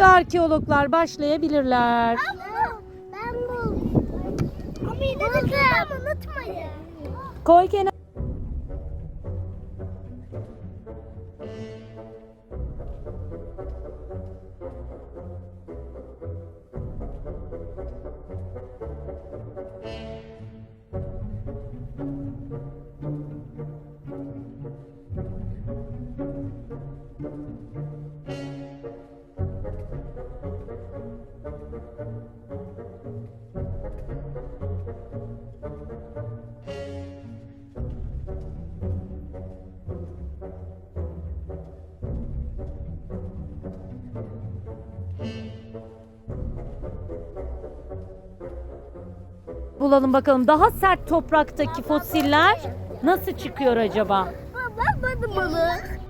Arkeologlar başlayabilirler. Ben bu. Ama yine de kızım unutmayın. Koy kenara. Bulalım bakalım daha sert topraktaki fosiller nasıl çıkıyor acaba? Baba balık.